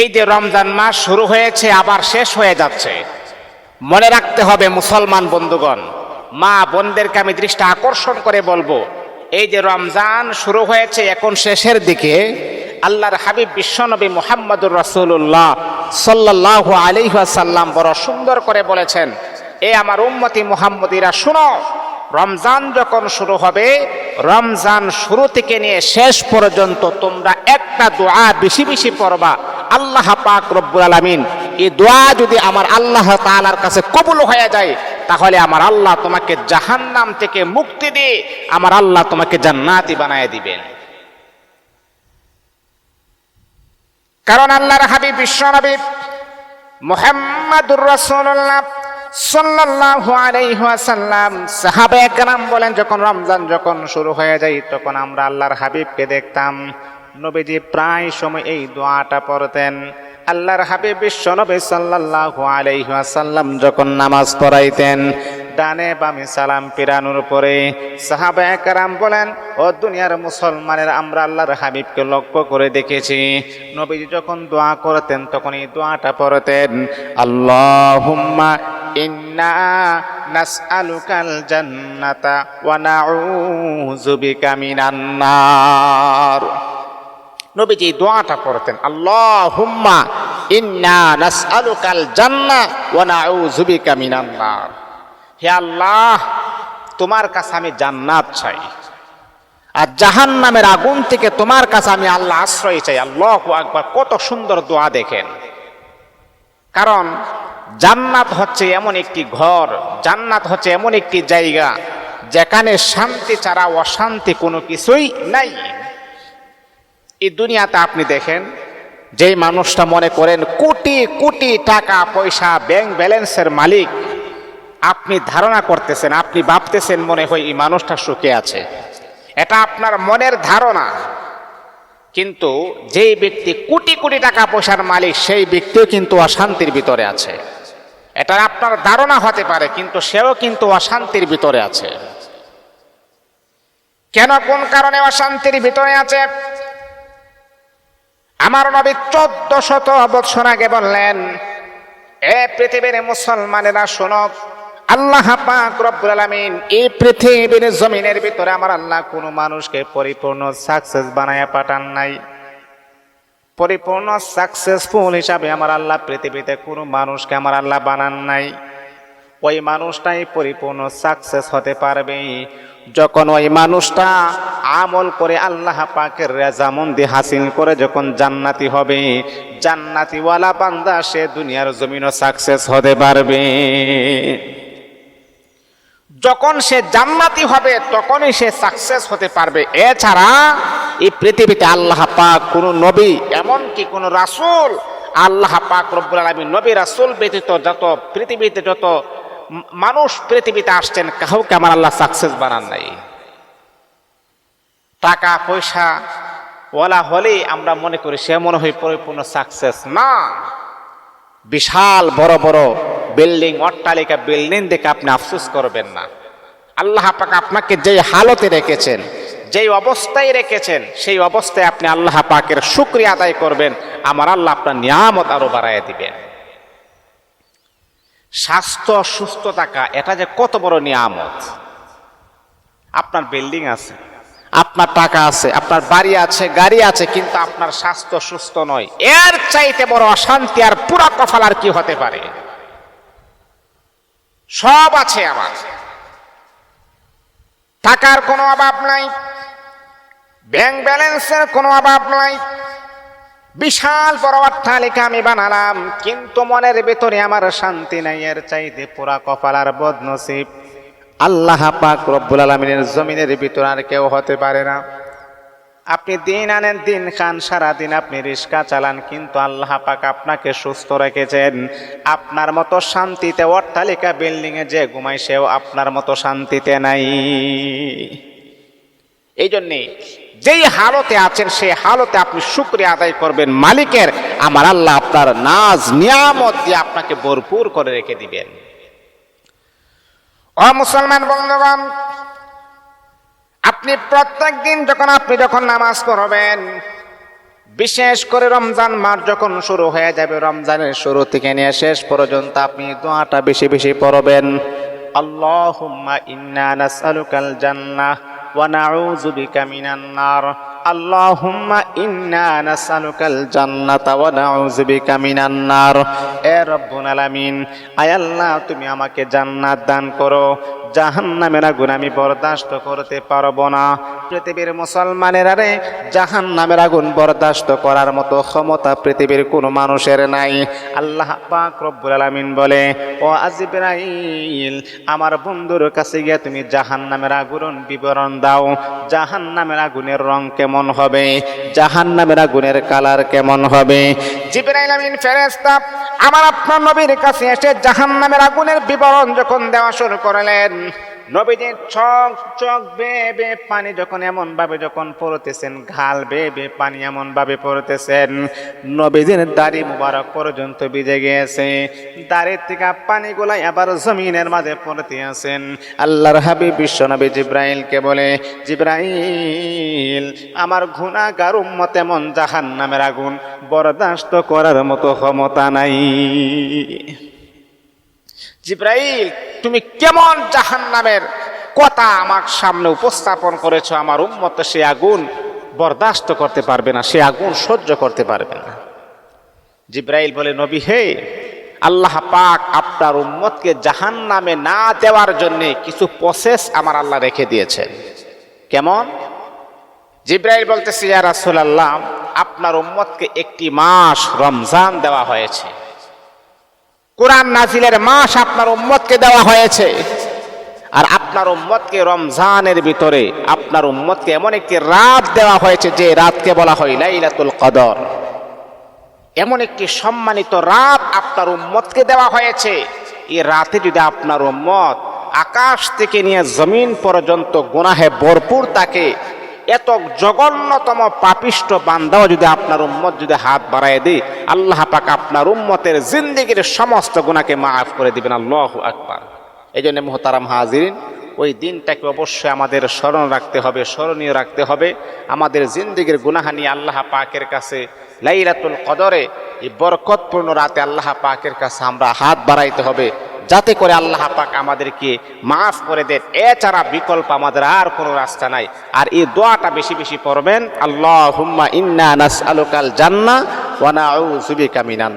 এই যে রমজান মাস শুরু হয়েছে, আবার শেষ হয়ে যাচ্ছে। মনে রাখতে হবে, মুসলমান বন্ধুগণ, মা বোনদেরকে আমি দৃষ্টি আকর্ষণ করে বলব, এই যে রমজান শুরু হয়েছে, এখন শেষের দিকে আল্লাহর হাবিব বিশ্বনবী মোহাম্মদুর রাসূলুল্লাহ সাল্লাহ আলিহাসাল্লাম বড় সুন্দর করে বলেছেন, এ আমার উম্মতি মুহাম্মদিরা, শুনো, রমজান যখন শুরু হবে, রমজান শুরু থেকে নিয়ে শেষ পর্যন্ত তোমরা একটা দোয়া বেশি বেশি পড়বা। আল্লাহ পাক রব্বুল আলামিন এই দোয়া যদি আমার আল্লাহ তালার কাছে কবুল হয়ে যায়, তাহলে আমার আল্লাহ তোমাকে জাহান্নাম থেকে মুক্তি দিয়ে আমার আল্লাহ তোমাকে জান্নাতি বানায় দিবেন। কারণ আল্লাহর হাবিব বিশ্বনবী মুহাম্মাদুর রাসূলুল্লাহ সাল্লাল্লাহু আলাইহি ওয়াসাল্লাম সাহাবা একরাম বলেন, যখন রমজান যখন শুরু হয়ে যায়, তখন আমরা আল্লাহর হাবিবকে দেখতাম। নবীজি প্রায় সময় এই দোয়াটা পড়তেন। আল্লাহর হাবিব বিশ্বনবী সাল্লাল্লাহু আলাইহি ওয়াসাল্লাম যখন নামাজ পড়াইতেন, ডানে বামে সালাম পিরানোর পরে সাহাবা একরাম বলেন, ও দুনিয়ার মুসলমানের, আমরা আল্লাহর হাবিবকে লক্ষ্য করে দেখেছি। নবীজি যখন দোয়া করতেন, তখন এই দোয়াটা পড়তেন, আল্লাহুম্মা ইন্না নাসআলুকাল জান্নাতা ওয়া নাউযু বিকা মিনান নার। নবীজি দোয়াটা পড়তেন, আল্লাহুম্মা ইন্না নাসআলুকাল জান্নাহ ওয়া নাউযু বিকা মিনান হে আল্লাহ, তোমার কাছে আমি জান্নাত চাই, আর জাহান নামের আগুন থেকে তোমার কাছে আমি আল্লাহ আশ্রয় চাই। আল্লাহ আকবার, কত সুন্দর দোয়া দেখেন। কারণ জান্নাত হচ্ছে এমন একটি ঘর, জান্নাত হচ্ছে এমন একটি জায়গা, যেখানে শান্তি ছাড়া অশান্তি কোনো কিছুই নাই। এই দুনিয়াতে আপনি দেখেন, যেই মানুষটা মনে করেন কোটি কোটি টাকা পয়সা ব্যাংক ব্যালেন্সের মালিক, আপনি ধারণা করতেছেন, আপনি ভাবতেছেন মনে হয় এই মানুষটা সুখে আছে। এটা আপনার মনের ধারণা। কিন্তু যেই ব্যক্তি কোটি কোটি টাকা পয়সার মালিক, সেই ব্যক্তিও কিন্তু অশান্তির ভিতরে আছে। এটা আপনার ধারণা হতে পারে, কিন্তু সেও কিন্তু অশান্তির ভিতরে আছে। কেন, কোন কারণে অশান্তির ভিতরে আছে? আমার নবী চোদ্দ শত বৎসর আগে বললেন, এ পৃথিবীর মুসলমানেরা শোনক আল্লাহ পাক রব্বুল আলামিন এই পৃথিবীর জমিনের ভিতরে আমার আল্লাহ কোনো মানুষকে পরিপূর্ণ সাকসেস বানায় পাঠান নাই। পরিপূর্ণ সাকসেসফুল হিসাবে আমার আল্লাহ পৃথিবীতে কোনো মানুষকে আমার আল্লাহ বানান নাই। ওই মানুষটাই পরিপূর্ণ সাকসেস হতে পারবে যখন ওই মানুষটা আমল করে আল্লাহ পাকের রেজামন্দি হাসিল করে যখন জান্নাতি হবে, জান্নাতিওয়ালা বান্দা সে দুনিয়ার জমিনও সাকসেস হতে পারবে। যখন সে জান্নাতি হবে, তখনই সে সাকসেস হতে পারবে। এছাড়া এই পৃথিবীতে আল্লাহ পাক কোন নবী, এমনকি কোন রাসূল, আল্লাহ পাক রব্বুল আলামিন নবী রাসূল ব্যতীত যত পৃথিবীতে যত মানুষ পৃথিবীতে আসছেন, কাউকে আমার আল্লাহ সাকসেস বানান নাই। টাকা, পয়সা ওলা হলেই আমরা মনে করি সে মনে হয় পরিপূর্ণ সাকসেস না। বিশাল বড় বড় বিল্ডিং, অট্টালিকা, বিল্ডিং দেখে আপনি আফসোস করবেন না। আল্লাহ পাক আপনাকে যেই হালতে রেখেছেন, যেই অবস্থায় রেখেছেন, সেই অবস্থায় আপনি আল্লাহ পাকের শুক্রিয়া আদায় করবেন, আমার আল্লাহ আপনার নিয়ামত আরও বাড়াইয়া দিবেন। স্বাস্থ্য সুস্থ থাকা এটা যে কত বড় নিয়ামত। আপনার বিল্ডিং আছে, আপনার টাকা আছে, আপনার বাড়ি আছে, গাড়ি আছে, কিন্তু আপনার স্বাস্থ্য সুস্থ নয়। এর চাইতে বড় অশান্তি আর পুরা কফাল আর কি হতে পারে? সব আছে আমার। টাকার কোনো অভাব নাই, ব্যাংক ব্যালেন্সের কোনো অভাব নাই বিশাল বড় অট্টালিকা আমি বানালাম, কিন্তু মনের ভেতরে আমার শান্তি নাই, এর চাইতে পুরা কপাল আর বদনসিব। আল্লাহ পাক রব্বুল আলমিনের জমিনের ভিতর আর কেউ হতে পারে না। আপনি দিন আনেন, দিন খান, সারাদিন আপনি রিক্সা চালান, কিন্তু আল্লাহ পাক আপনাকে সুস্থ রেখেছেন। আপনার মতো শান্তিতে অট্টালিকা, বিল্ডিং এ যে ঘুমাই সেও আপনার মতো শান্তিতে নাই। এই জন্যে যেই হালতে আছেন, সেই হালতে আপনি শুক্রিয়া আদায় করবেন। মালিকের, আমার আল্লাহ আপনার নাজ, নিয়ামত দিয়ে আপনাকে ভরপুর করে রেখে দিবেন। ও মুসলমান বন্ধুগণ, আপনি প্রত্যেক দিন যখন আপনি যখন নামাজ পড়বেন, বিশেষ করে রমজান মাস যখন শুরু হয়ে যাবে, রমজানের শুরু থেকে নিয়ে শেষ পর্যন্ত আপনি দোয়াটা বেশি বেশি পড়বেন। আল্লাহুম্মা ইন্না নাসআলুকাল জান্নাহ। ওয়া بك من النار اللهم إنا نسألك الجنة ونعوذ بك من النار এ রব্বুল আলামিন আয় আল্লাহ তুমি আমাকে জান্নাত দান করো জাহান্নামের আগুন আমি বরদাস্ত করতে পারব না। পৃথিবীর মুসলমানের আরে জাহান্নামের আগুন বরদাস্ত করার মতো ক্ষমতা পৃথিবীর কোনো মানুষের নাই। আল্লাহ পাক রব্বুল আলামিন বলে, ও আজিবরাইল, আমার বন্ধুর কাছে গিয়ে তুমি জাহান্নামের আগুন বিবরণ দাও। জাহান্নামের আগুনের রং কেমন হবে? জাহান্নামের আগুনের কালার কেমন হবে? জিবরাইল আমিন ফেরেশতা আমার আপনার নবীর কাছে এসে জাহান্নামের আগুনের বিবরণ যখন দেওয়া শুরু করলেন নবীজির চক চক বেয়ে বেয়ে পানি যখন এমন ভাবে যখন পড়তেছেন, ঘাল বেয়ে বেয়ে পানি এমন ভাবে পড়তেছেন নবীজির দাড়ি মুবারক পর্যন্ত ভিজে গিয়েছে দাড়ির থেকে পানিগুলাই আবার জমিনের মাঝে পড়তে আছেন। আল্লাহর হাবিব বিশ্বনবী জিব্রাইলকে বলে, জিব্রাইল, আমার গুণাগার উম্মত এমন জাহান নামের আগুন বরদাস্ত করার মতো ক্ষমতা নাই। জিব্রাইল, তুমি কেমন জাহান নামের কথা আমার সামনে উপস্থাপন করেছ? আমার উম্মত সে আগুন বরদাস্ত করতে পারবে না, সে আগুন সহ্য করতে পারবে না। জিব্রাইল বলে, নবী হে, আল্লাহ পাক আপনার উম্মতকে জাহান নামে না দেওয়ার জন্যে কিছু প্রসেস আমার আল্লাহ রেখে দিয়েছেন। কেমন? জিব্রাইল বলতেছে, ইয়া রাসূলুল্লাহ, আপনার উম্মতকে একটি মাস রমজান দেওয়া হয়েছে। কোরআন নাজিলের মাস আপনার উম্মতকে দেওয়া হয়েছে। আর আপনার উম্মতকে রমজানের ভিতরে আপনার উম্মতকে এমন একটি রাত দেওয়া হয়েছে যে রাতকে বলা হয় লাইলাতুল কদর। এমন একটি সম্মানিত রাত আপনার উম্মতকে দেওয়া হয়েছে। এই রাতে যদি আপনার উম্মত আকাশ থেকে নিয়ে জমিন পর্যন্ত গুনাহে ভরপুর তাকে এত জঘন্যতম পাপিষ্ট বান্দাও যদি আপনার উম্মত যদি হাত বাড়ায় দিই আল্লাহ পাক আপনার উম্মতের জিন্দিগির সমস্ত গুণাকে মাফ করে দিবেন, আল্লাহ আকবার। এই জন্য মোহতারাম হাজিরিন, ওই দিনটাকে অবশ্যই আমাদের স্মরণ রাখতে হবে, স্মরণীয় রাখতে হবে। আমাদের জিন্দিগির গুনাহানি আল্লাহ পাকের কাছে লাইলাতুল কদরে এই বরকতপূর্ণ রাতে আল্লাহ পাকের কাছে আমরা হাত বাড়াইতে হবে। যাতে করে আল্লাহ পাক আমাদেরকে মাফ করে দেন। এছাড়া বিকল্প আমাদের আর কোনো রাস্তা নাই। আর এই দোয়াটা বেশি বেশি পড়বেন আল্লাহ হুম্মা ইন্না নাস আলুকাল জান্না ওয়ানা মিনান